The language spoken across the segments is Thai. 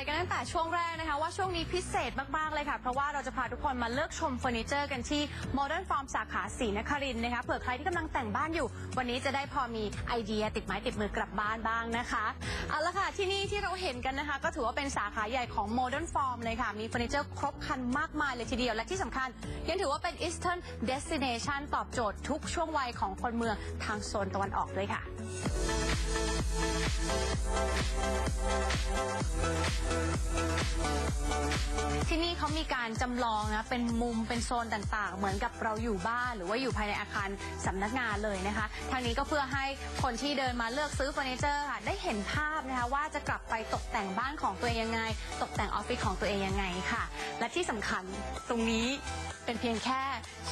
ไปกันตั้งแต่ช่วงแรกนะคะ ว่าช่วงนี้พิเศษมาก ๆ เลยค่ะ เพราะว่าเราจะพาทุกคนมาเลือกชมเฟอร์นิเจอร์กันที่ Modern Farm สาขาศรีนครินทร์นะคะเผื่อใครที่กำลังแต่งบ้านอยู่ วันนี้จะได้พอมีไอเดียติดไม้ติดมือกลับบ้านบ้างนะคะเอาละค่ะที่นี่ที่เราเห็นกันนะคะ ก็ถือว่าเป็นสาขาใหญ่ของ Modern Farm เลยค่ะ มีเฟอร์นิเจอร์ครบครันมากมายเลยทีเดียวและที่สำคัญ ยังถือว่าเป็น Eastern Destination ตอบโจทย์ทุกช่วงวัยของคนเมืองทางโซนตะวันออกด้วยค่ะที่นี่เขามีการจำลองนะเป็นมุมเป็นโซนต่างๆ เหมือนกับเราอยู่บ้านหรือว่าอยู่ภายในอาคารสำนักงานเลยนะคะ ทางนี้ก็เพื่อให้คนที่เดินมาเลือกซื้อเฟอร์นิเจอร์ค่ะได้เห็นภาพนะคะว่าจะกลับไปตกแต่งบ้านของตัวเองยังไง ตกแต่งออฟฟิศของตัวเองยังไงค่ะ และที่สำคัญตรงนี้เป็นเพียงแค่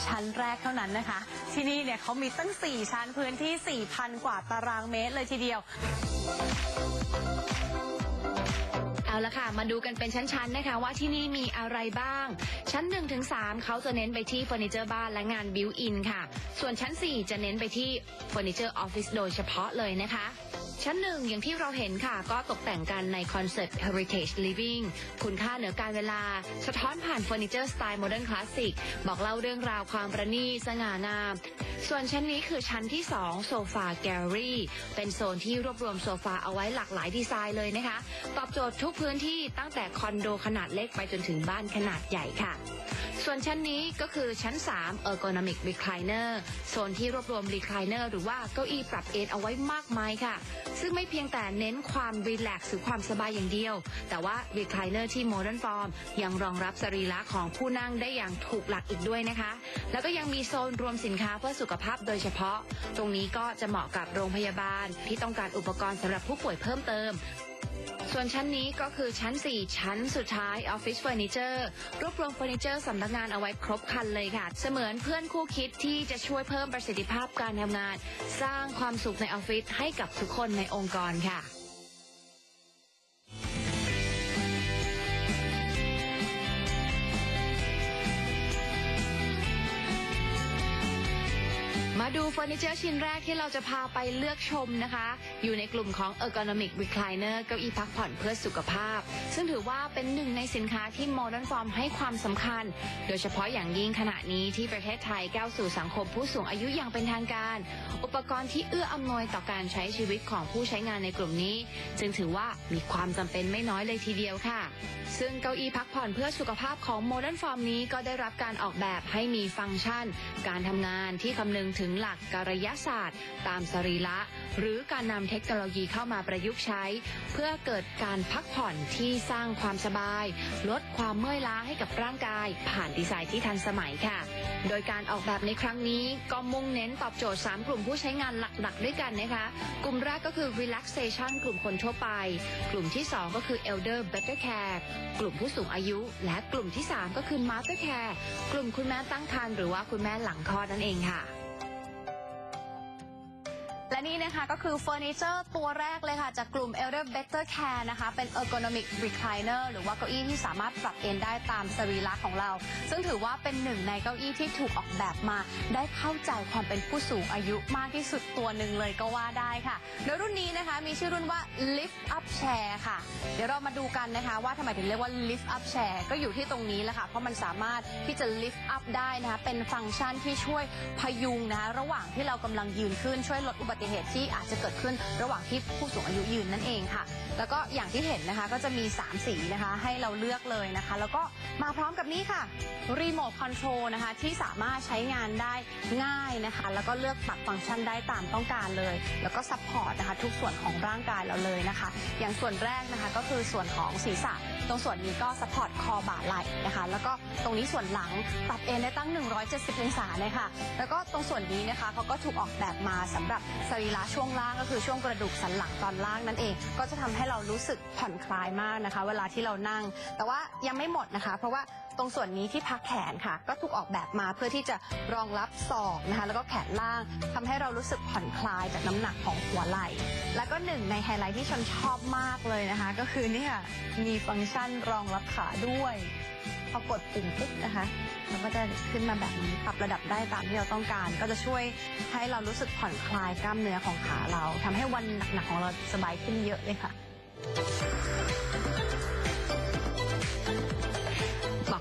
ชั้นแรกเท่านั้นนะคะ ที่นี่เนี่ยเขามีตั้ง 4 ชั้นพื้นที่ 4,000 กว่าตารางเมตรเลยทีเดียว ละค่ะ มาดูกันเป็นชั้นๆนะคะว่าที่นี่มีอะไรบ้าง ชั้น1ถึง3เขาจะเน้นไปที่เฟอร์นิเจอร์บ้านและงานบิวอินค่ะ ส่วนชั้น 4 จะเน้นไปที่เฟอร์นิเจอร์ออฟฟิศโดยเฉพาะเลยนะคะ ชั้นหนึ่งอย่างที่เราเห็นค่ะ ก็ตกแต่งกันในคอนเซ็ปต์ Heritage Living คุณค่าเหนือการเวลา สะท้อนผ่านเฟอร์นิเจอร์สไตล์โมเดิร์นคลาสสิกบอกเล่าเรื่องราวความประณีตสง่างาม ส่วนชั้นนี้คือชั้นที่ 2 โซฟาแกลลี่ เป็นโซนที่รวบรวมโซฟาเอาไว้หลากหลายดีไซน์เลยนะคะ ตอบโจทย์ทุกพื้นที่ตั้งแต่คอนโดขนาดเล็กไปจนถึงบ้านขนาดใหญ่ค่ะ ส่วนชั้นนี้ก็คือชั้น 3 Ergonomic Recliner โซนที่รวบรวม Recliner หรือว่าเก้าอี้ปรับเอนเอาไว้มากมายค่ะ ซึ่งไม่เพียงแต่เน้นความรีแลกซ์หรือความสบายอย่างเดียว แต่ว่า Recliner ที่ Modern Form ยังรองรับสรีระของผู้นั่งได้อย่างถูกหลักอีกด้วยนะคะ แล้วก็ยังมีโซนรวมสินค้าเพื่อสุขภาพโดยเฉพาะ ตรงนี้ก็จะเหมาะกับโรงพยาบาล ที่ต้องการอุปกรณ์สำหรับผู้ป่วยเพิ่มเติม ส่วนชั้นนี้ก็คือชั้น 4 ชั้นสุดท้ายออฟฟิศเฟอร์นิเจอร์รวบรวมเฟอร์นิเจอร์สำนักงานเอาไว้ครบคันเลยค่ะ เสมือนเพื่อนคู่คิดที่จะช่วยเพิ่มประสิทธิภาพการทำงาน สร้างความสุขในออฟฟิศให้กับทุกคนในองค์กรค่ะ มาดูเฟอร์นิเจอร์ชิ้นแรกที่เราจะพาไปเลือกชมนะคะ อยู่ในกลุ่มของ Ergonomic Recliner เก้าอี้พักผ่อนเพื่อสุขภาพ ซึ่งถือว่าเป็นหนึ่งในสินค้าที่ Modern Form ให้ความสำคัญ โดยเฉพาะอย่างยิ่งขณะนี้ที่ประเทศไทยก้าวสู่สังคมผู้สูงอายุอย่างเป็นทางการ อุปกรณ์ที่เอื้ออำนวยต่อการใช้ชีวิตของผู้ใช้งานในกลุ่มนี้ จึงถือว่ามีความจำเป็นไม่น้อยเลยทีเดียวค่ะ ซึ่งเก้าอี้พักผ่อนเพื่อสุขภาพของ Modern Form นี้ก็ได้รับการออกแบบให้มีฟังก์ชัน การทำงานที่คำนึงถึงหลักกายศาสตร์ ตามสรีระ หรือการนำเทคโนโลยีเข้ามาประยุกต์ใช้ เพื่อเกิดการพักผ่อนที่สร้างความสบาย ลดความเมื่อยล้าให้กับร่างกาย ผ่านดีไซน์ที่ทันสมัยค่ะ โดยการออกแบบในครั้งนี้ก็มุ่งเน้นตอบโจทย์ 3 กลุ่มผู้ใช้งานหลักๆ ด้วยกันนะคะ กลุ่มแรกก็คือ relaxation กลุ่มคนทั่วไป กลุ่มที่ 2 ก็คือ elder better care กลุ่มผู้สูงอายุ และกลุ่มที่ 3 ก็คือ mother care กลุ่มคุณแม่ตั้งครรภ์หรือว่าคุณแม่หลังคลอดนั่นเองค่ะ และนี่นะคะก็คือเฟอร์นิเจอร์ตัวแรกเลยค่ะ จากกลุ่ม Elder Better Care นะคะ เป็น Ergonomic Recliner หรือว่าเก้าอี้ที่สามารถปรับเอนได้ตามสรีระของเรา ซึ่งถือว่าเป็นหนึ่งในเก้าอี้ที่ถูกออกแบบมา ได้เข้าใจความเป็นผู้สูงอายุมากที่สุดตัวหนึ่งเลยก็ว่าได้ค่ะ โดยรุ่นนี้นะคะมีชื่อรุ่นว่า Lift Up Chair ค่ะ เดี๋ยวเรามาดูกันนะคะ ว่าทำไมถึงเรียกว่า Lift Up Chair ก็อยู่ที่ตรงนี้แหละค่ะ เพราะมันสามารถที่จะ lift up ได้นะคะ เป็นฟังก์ชันที่ช่วยพยุงนะคะระหว่างที่เรากำลังยืนขึ้นช่วยลดอุบัติเหตุที่อาจจะเกิดขึ้นระหว่างที่ผู้สูงอายุยืนนั่นเองค่ะ แล้วก็อย่างที่เห็นนะคะก็จะมี 3 สีนะคะ ให้เราเลือกเลยนะคะ แล้วก็มาพร้อมกับนี้ค่ะรีโมทคอนโทรลนะคะที่สามารถใช้งานได้ง่ายนะคะ แล้วก็เลือกปรับฟังก์ชันได้ตามต้องการเลย แล้วก็ซัพพอร์ตนะคะทุกส่วนของร่างกายเราเลยนะคะ อย่างส่วนแรกนะคะก็คือส่วนของศีรษะ ตรงส่วนนี้ก็ซัพพอร์ตคอบ่าไหล่นะคะ แล้วก็ตรงนี้ส่วนหลังปรับเอนได้ตั้ง 170 องศาเลยค่ะ แล้วก็ตรงส่วนนี้นะคะเขาก็ถูกออกแบบมาสำหรับสรีระช่วงล่างก็คือช่วงกระดูกสันหลังตอนล่างนั่นเอง ก็จะทำให้เรารู้สึกผ่อนคลายมากนะคะ เวลาที่เรานั่ง แต่ว่ายังไม่หมดนะคะ เพราะว่าตรงส่วนนี้ที่พักแขนค่ะ ก็ถูกออกแบบมาเพื่อที่จะรองรับศอกนะคะ แล้วก็แขนล่างทำให้เรารู้สึกผ่อนคลายจากน้ำหนักของหัวไหล่แล้วก็หนึ่งในไฮไลท์ที่ชนชอบมากเลยนะคะ ก็คือเนี่ยมีฟังก์ชันรองรับขาด้วย พอกดปุ่มปุ๊บนะคะมันก็จะขึ้นมาแบบนี้ปรับระดับได้ตามที่เราต้องการ ก็จะช่วยให้เรารู้สึกผ่อนคลายกล้ามเนื้อของขาเราทำให้วันหนักๆของเราสบายขึ้นเยอะเลยค่ะ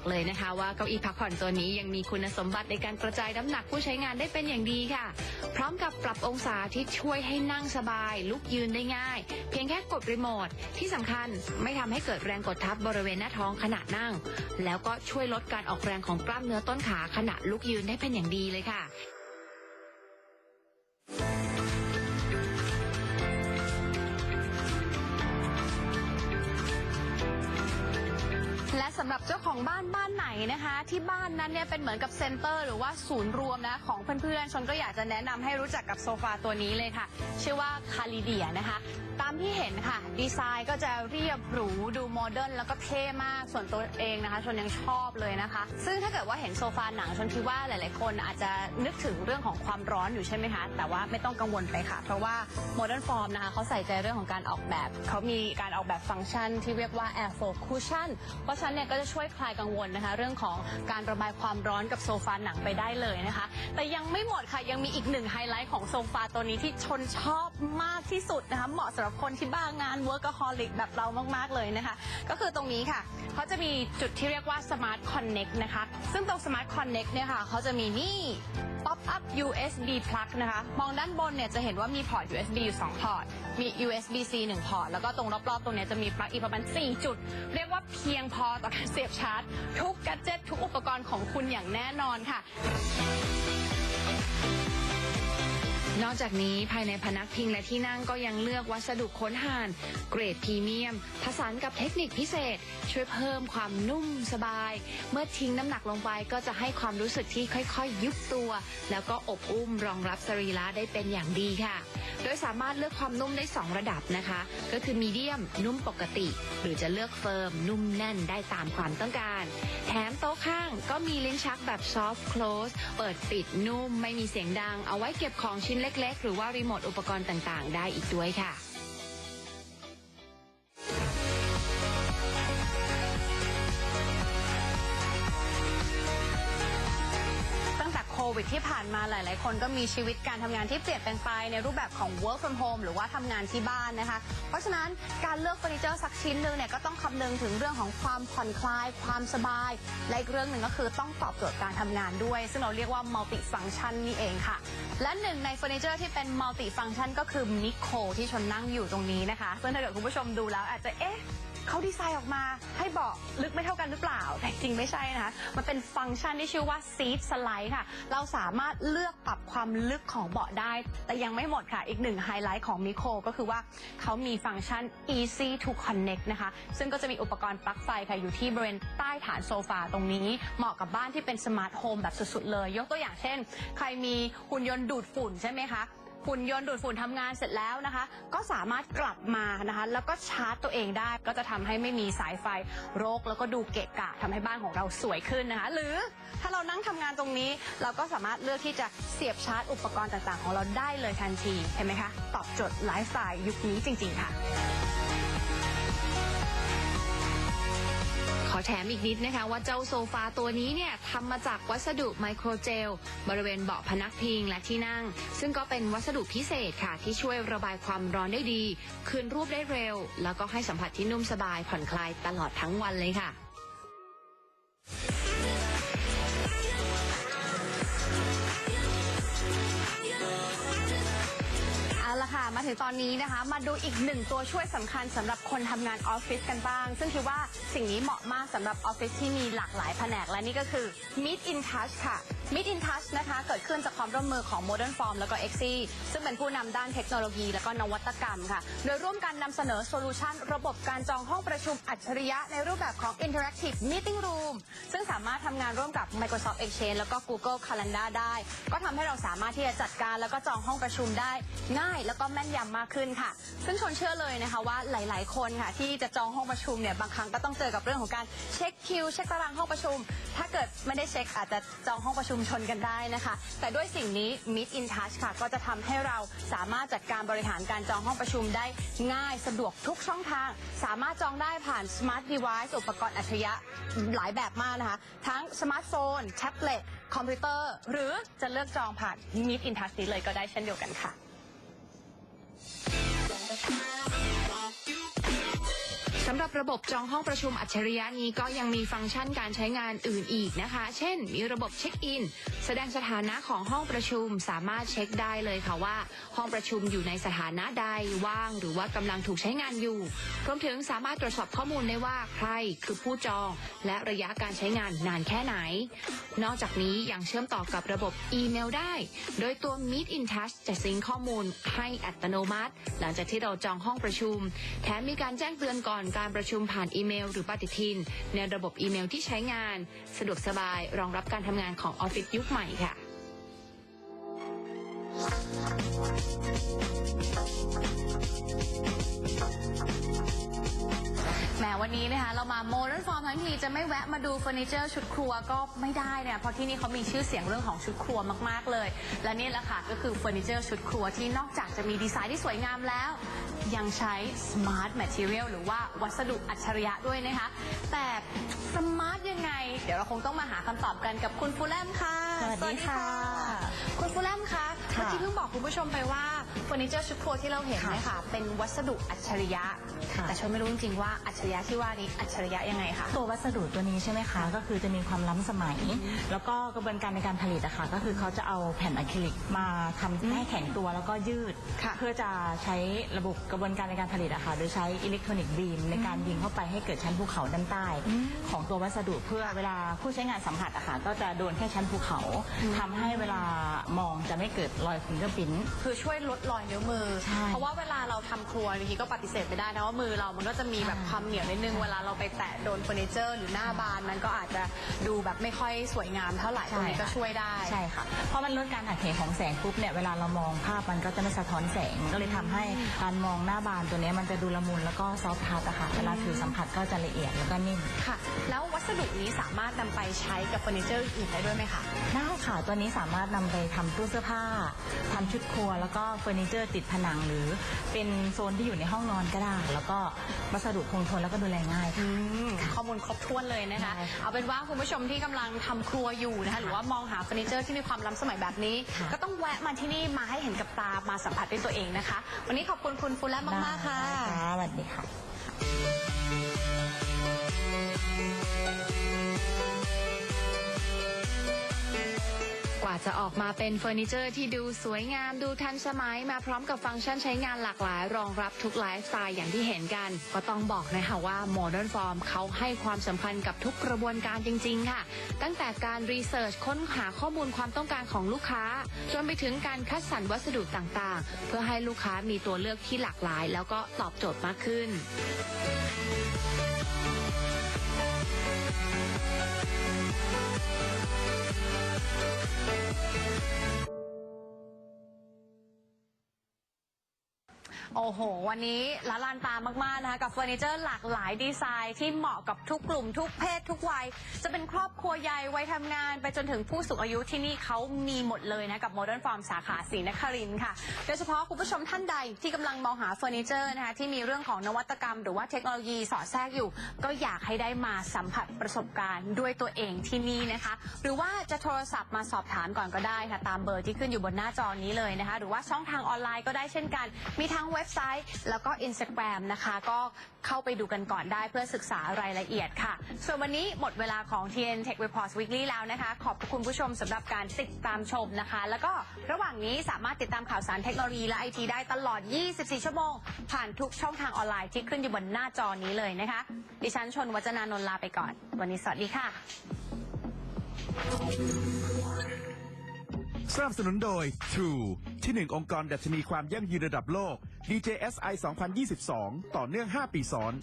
เลยนะคะว่าเก้าอี้พักผ่อนตัวนี้ยังมีคุณสมบัติในการกระจายน้ำหนักผู้ใช้งานได้เป็นอย่างดีค่ะ พร้อมกับปรับองศาที่ช่วยให้นั่งสบาย ลุกยืนได้ง่าย เพียงแค่กดรีโมทที่สำคัญไม่ทำให้เกิดแรงกดทับบริเวณหน้าท้องขณะนั่ง แล้วก็ช่วยลดการออกแรงของกล้ามเนื้อต้นขาขณะลุกยืนได้เป็นอย่างดีเลยค่ะ สำหรับเจ้าของบ้านบ้านไหนนะคะ ที่บ้านนั้นเนี่ยเป็นเหมือนกับเซ็นเตอร์ หรือว่าศูนย์รวมนะของเพื่อนๆชนก็อยากจะแนะนำให้รู้จักกับโซฟาตัวนี้เลยค่ะ ชื่อว่าคาลิเดียนะคะ ตามที่เห็นค่ะ ดีไซน์ก็จะเรียบหรูดูโมเดิร์นแล้วก็เท่มากส่วนตัวเองนะคะชนยังชอบเลยนะคะ ซึ่งถ้าเกิดว่าเห็นโซฟาหนังชนคิดว่าหลายๆ คนอาจจะนึกถึงเรื่องของความร้อนอยู่ใช่ไหมคะแต่ว่าไม่ต้องกังวลไปค่ะ เพราะว่าโมเดิร์นฟอร์มนะคะเขาใส่ใจเรื่องของการออกแบบเขามีการออกแบบฟังก์ชันที่เรียกว่า Air Flow Cushion เพราะฉะนั้นเนี่ยก็จะช่วยคลายกังวลนะคะ เรื่องของการระบายความร้อนกับโซฟาหนังไปได้เลยนะคะ แต่ยังไม่หมดค่ะยังมีอีกหนึ่งไฮไลท์ของโซฟาตัวนี้ที่ชนชอบมากที่สุดนะคะ เหมาะสำหรับคนที่บ้างาน workaholic แบบเรามากๆเลยนะคะ ก็คือตรงนี้ค่ะเขาจะมีจุดที่เรียกว่า Smart Connect นะคะ ซึ่งตรง Smart Connect เนี่ยค่ะเขาจะมีนี่ Pop up USB plug นะคะ มองด้านบนเนี่ยจะเห็นว่ามีพอร์ต USB อยู่ 2 พอร์ต มี USB C 1 พอร์ต แล้วก็ตรงรอบๆ ตรงเนี้ยจะมีปลั๊กอีกประมาณ 4 จุด เรียกว่าเพียงพอต่อเสียบชาร์จ ทุกแกดเจิตทุกอุปกรณ์ของคุณอย่างแน่นอนค่ะ นอกจากนี้ภายในพนักพิงและที่นั่งก็ยังเลือกวัสดุค้นห่าน เกรดพรีเมียม ผสานกับเทคนิคพิเศษ ช่วยเพิ่มความนุ่มสบาย เมื่อทิ้งน้ำหนักลงไปก็จะให้ความรู้สึกที่ค่อยๆยุบตัว แล้วก็อบอุ้มรองรับสรีระได้เป็นอย่างดีค่ะ โดยสามารถเลือกความนุ่มได้ 2 ระดับนะคะ ก็คือมีเดียมนุ่มปกติ หรือจะเลือกเฟิร์มนุ่มแน่นได้ตามความต้องการ แถมโต๊ะข้างก็มีลิ้นชักแบบ soft close เปิดปิดนุ่มไม่มีเสียงดัง เอาไว้เก็บของชิ้นเล็ก ๆ หรือว่ารีโมทอุปกรณ์ต่างๆ ได้อีกด้วยค่ะ วิดที่ผ่านมาหลาย ๆ คนก็มีชีวิตการทำงานที่เปลี่ยนแปลงไปในรูปแบบของ work from home หรือว่าทำงานที่บ้านนะคะ เพราะฉะนั้นการเลือกเฟอร์นิเจอร์สักชิ้นหนึ่งเนี่ยก็ต้องคำนึงถึงเรื่องของความผ่อนคลาย ความสบาย และอีกเรื่องหนึ่งก็คือต้องตอบโจทย์การทำงานด้วย ซึ่งเราเรียกว่า multi function นี่เองค่ะ และหนึ่งในเฟอร์นิเจอร์ที่เป็น multi function ก็คือมิโคที่ชนนั่งอยู่ตรงนี้นะคะซึ่งถ้าเกิดคุณผู้ชมดูแล้วอาจจะเอ๊ะ เขาดีไซน์ออกมาให้เบาะลึกไม่เท่ากันหรือเปล่า แต่จริงไม่ใช่นะคะ มันเป็นฟังก์ชันที่ชื่อว่า seat slide ค่ะ เราสามารถเลือกปรับความลึกของเบาะได้ แต่ยังไม่หมดค่ะ อีกหนึ่งไฮไลท์ของมิโคก็คือว่าเขามีฟังก์ชัน easy to connect นะคะ ซึ่งก็จะมีอุปกรณ์ปลั๊กไฟค่ะอยู่ที่บริเวณใต้ฐานโซฟาตรงนี้ เหมาะกับบ้านที่เป็นสมาร์ทโฮมแบบสุดๆเลย ยกตัวอย่างเช่น ใครมีหุ่นยนต์ดูดฝุ่นใช่ไหมคะ หุ่นยนต์ดูดฝุ่นทำงานเสร็จแล้วนะคะ ก็สามารถกลับมานะคะ แล้วก็ชาร์จตัวเองได้ ก็จะทำให้ไม่มีสายไฟรก แล้วก็ดูเกะกะทำให้บ้านของเราสวยขึ้นนะคะ หรือถ้าเรานั่งทำงานตรงนี้ เราก็สามารถเลือกที่จะเสียบชาร์จอุปกรณ์ต่างๆ ของเราได้เลยทันทีเห็นไหมคะตอบโจทย์ไลฟ์สไตล์ยุคนี้จริง ๆ ค่ะ อแถมอีกนิดนะคะ ว่าเจ้าโซฟาตัวนี้เนี่ยทำมาจากวัสดุไมโครเจล บริเวณเบาะพนักพิงและที่นั่ง ซึ่งก็เป็นวัสดุพิเศษค่ะ ที่ช่วยระบายความร้อนได้ดี คืนรูปได้เร็ว แล้วก็ให้สัมผัสที่นุ่มสบายผ่อนคลายตลอดทั้งวันเลยค่ะ มาถึงตอนนี้นะคะ มาดูอีกหนึ่งตัวช่วยสำคัญสำหรับคนทำงานออฟฟิศกันบ้าง ซึ่งคิดว่าสิ่งนี้เหมาะมากสำหรับออฟฟิศที่มีหลากหลายแผนก และนี่ก็คือ Meet in Touch ค่ะ Meet in Touch นะคะ เกิดขึ้นจากความร่วมมือของ Modern Form แล้วก็ e x i ซึ่งเป็นผู้นำด้านเทคโนโลยี และก็นวัตกรรมค่ะ โดยร่วมกันนำเสนอโซลูชันระบบการจองห้องประชุมอัจฉริยะในรูปแบบของ Interactive Meeting Room ซึ่งสามารถทำงานร่วมกับ Microsoft Exchange แล้วก็ Google Calendar ได้ ก็ทำให้เราสามารถที่จะจัดการแล้วก็จองห้องประชุมได้ง่ายแล้วก็แม่นยำมากขึ้นค่ะ ซึ่งชนเชื่อเลยนะคะว่าหลาย ๆ คนค่ะ ที่จะจองห้องประชุมเนี่ยบางครั้งก็ต้องเจอกับเรื่องของการเช็คคิวเช็คตารางห้องประชุม ถ้าเกิดไม่ได้เช็คอาจจะจองห้องประชุมชนกันได้นะคะ แต่ด้วยสิ่งนี้ Meet in Touch ค่ะ ก็จะทำให้เราสามารถจัดการบริหารการจองห้องประชุมได้ง่ายสะดวกทุกช่องทาง สามารถจองได้ผ่าน Smart Device อุปกรณ์อัจฉริยะหลายแบบมากนะคะ ทั้งสมาร์ทโฟนแท็บเล็ตคอมพิวเตอร์ หรือจะเลือกจองผ่าน Meet in Touch นี้เลยก็ได้เช่นเดียวกันค่ะ Música สำหรับระบบจองห้องประชุมอัจฉริยะนี้ก็ยังมีฟังก์ชันการใช้งานอื่นอีกนะคะ เช่น มีระบบเช็คอิน แสดงสถานะของห้องประชุมสามารถเช็คได้เลยค่ะว่า ห้องประชุมอยู่ในสถานะใดว่าง หรือว่ากำลังถูกใช้งานอยู่ รวมถึงสามารถตรวจสอบข้อมูลได้ว่าใครคือผู้จอง และระยะการใช้งานนานแค่ไหน นอกจากนี้ยังเชื่อมต่อกับระบบอีเมลได้ โดยตัว Meet in Touch จะซิงข้อมูลให้อัตโนมัติ หลังจากที่เราจองห้องประชุม แถมมีการแจ้งเตือนก่อนการประชุมผ่านอีเมล หรือปฏิทิน ในระบบอีเมลที่ใช้งาน สะดวกสบายรองรับการทำงานของออฟฟิศยุคใหม่ค่ะ วันนี้นะคะเรามาโมเดิร์นฟอร์มทั้งทีจะไม่แวะมาดูเฟอร์นิเจอร์ชุดครัวก็ไม่ได้เนี่ยเพราะที่นี่เขามีชื่อเสียงเรื่องของชุดครัวมากๆเลย และนี่แหละค่ะก็คือเฟอร์นิเจอร์ชุดครัวที่นอกจากจะมีดีไซน์ที่สวยงามแล้ว ยังใช้ smart material หรือว่าวัสดุอัจฉริยะด้วยนะคะแต่สมาร์ทยังไง เดี๋ยวเราคงต้องมาหาคำตอบกันกับคุณฟูแลมค่ะ สวัสดีค่ะ คุณฟูแลมคะค่ะเมื่อกี้เพิ่งบอกคุณผู้ชมไปว่าเฟอร์นิเจอร์ชุดครัวที่เราเห็นค่ะเนี่ยค่ะเป็นวัสดุอัจฉริยะค่ะแต่ชนไม่รู้จริงๆว่าอัจฉริยะที่ว่านี้อัจฉริยะยังไงคะ ตัววัสดุตัวนี้ใช่ไหมคะ ก็คือจะมีความล้ำสมัย แล้วก็กระบวนการในการผลิตอะค่ะ ก็คือเขาจะเอาแผ่นอะคริลิกมาทำให้แข็งตัวแล้วก็ยืด ค่ะเพื่อจะใช้ระบบกระบวนการในการผลิตอะค่ะ โดยใช้อิเล็กทรอนิกส์บีมในการยิงเข้าไปให้เกิดชั้นภูเขาด้านใต้ ของตัววัสดุเพื่อเวลาผู้ใช้งานสัมผัสอะค่ะก็จะโดนแค่ชั้นภูเขาทำให้เวลามองจะไม่เกิดรอยฟิงเกอร์พิ้น คือช่วยลดรอยนิ้วมือ ใช่เพราะว่าเวลาเราทำครัวบางทีก็ปฏิเสธไม่ได้นะว่ามือเรามันก็จะมีแบบใช่ความเหนียวนิดนึงเวลาเราไปแตะโดนเฟอร์นิเจอร์หรือหน้าบานมันก็อาจจะดูแบบไม่ค่อยสวยงามเท่าไหร่ตรงนี้ก็ช่วยได้ใช่ค่ะ เพราะมันลดการหักเหของแสงปุ๊บเนี่ยเวลาเรามองภาพมันก็จะไม่สะท้อนแสงมันก็เลยทำให้การมองหน้าบานตัวเนี้ยมันจะดูละมุนแล้วก็ซอฟต์ทัชอะค่ะเวลาถือสัมผัสก็จะละเอียดแล้วก็นิ่ม ค่ะ แล้ววัสดุนี้สามารถนำไปใช้กับเฟอร์นิเจอร์อื่นได้ด้วยไหมคะ ได้ค่ะ ตัวนี้สามารถนำไปทำตู้เสื้อผ้าทำชุดครัว แล้วก็เฟอร์นิเจอร์ติดผนังหรือเป็นโซนที่อยู่ในห้องนอนก็ได้ แล้วก็วัสดุคงทนแล้วก็ดูแลง่ายค่ะข้อมูลครบถ้วนเลยนะคะได้ค่ะเอาเป็นว่าคุณผู้ชมที่กำลังทำครัวอยู่นะคะ หรือว่ามองหาเฟอร์นิเจอร์ที่มีความล้ำสมัยแบบนี้ ค่ะ ก็ต้องแวะมาที่นี่มาให้เห็นกับตามาสัมผัสด้วยตัวเองนะคะ วันนี้ขอบคุณคุณฟูแลมมากๆค่ะ ได้ค่ะสวัสดีค่ะก ว่าจะออกมาเป็นเฟอร์นิเจอร์ที่ดูสวยงามดูทันสมัยมาพร้อมกับฟังก์ชันใช้งานหลากหลาย รองรับทุกไลฟ์สไตล์อย่างที่เห็นกัน ก็ต้องบอกนะคะว่า Modern Form เขาให้ความสำคัญกับทุกกระบวนการจริง ๆ ค่ะ ตั้งแต่การรีเสิร์ชค้นหาข้อมูลความต้องการของลูกค้า จนไปถึงการคัดสรรวัสดุต่างๆ เพื่อให้ลูกค้ามีตัวเลือกที่หลากหลาย แล้วก็ตอบโจทย์มากขึ้น โอ้โห วันนี้ละลานตามาก ๆ นะคะ กับเฟอร์นิเจอร์หลากหลายดีไซน์ที่เหมาะกับทุกกลุ่มทุกเพศทุกวัย จะเป็นครอบครัวใหญ่วัยทำงาน ไปจนถึงผู้สูงอายุที่นี่เขามีหมดเลยนะ กับโมเดิร์นฟอร์มสาขาศรีนครินทร์ค่ะ โดยเฉพาะคุณผู้ชมท่านใดที่กำลังมองหาเฟอร์นิเจอร์นะคะที่มีเรื่องของนวัตกรรม หรือว่าเทคโนโลยีสอดแทรกอยู่ ก็อยากให้ได้มาสัมผัสประสบการณ์ด้วยตัวเองที่นี่นะคะ หรือว่าจะโทรศัพท์มาสอบถามก่อนก็ได้ค่ะตามเบอร์ที่ขึ้นอยู่บนหน้าจอนี้เลยนะคะ หรือว่าช่องทางออนไลน์ก็ได้เช่นกัน มีทั้งเว็บไซต์ แล้วก็ Instagram นะคะ ก็เข้าไปดูกันก่อนได้เพื่อศึกษารายละเอียดค่ะ ส่วนวันนี้หมดเวลาของ TN Tech Reports Weekly แล้วนะคะ ขอบคุณผู้ชมสำหรับการติดตามชมนะคะ แล้วก็ระหว่างนี้สามารถติดตามข่าวสารเทคโนโลยีและไอทีได้ตลอด 24 ชั่วโมง ผ่านทุกช่องทางออนไลน์ที่ขึ้นอยู่บนหน้าจอนี้เลยนะคะ ดิฉันชนวัจนานนท์ลาไปก่อน วันนี้สวัสดีค่ะ สนับสนุนโดย True ที่หนึ่งองค์กรดัชนีความยั่งยืนระดับโลก DJSI 2022 ต่อเนื่อง 5 ปีซ้อน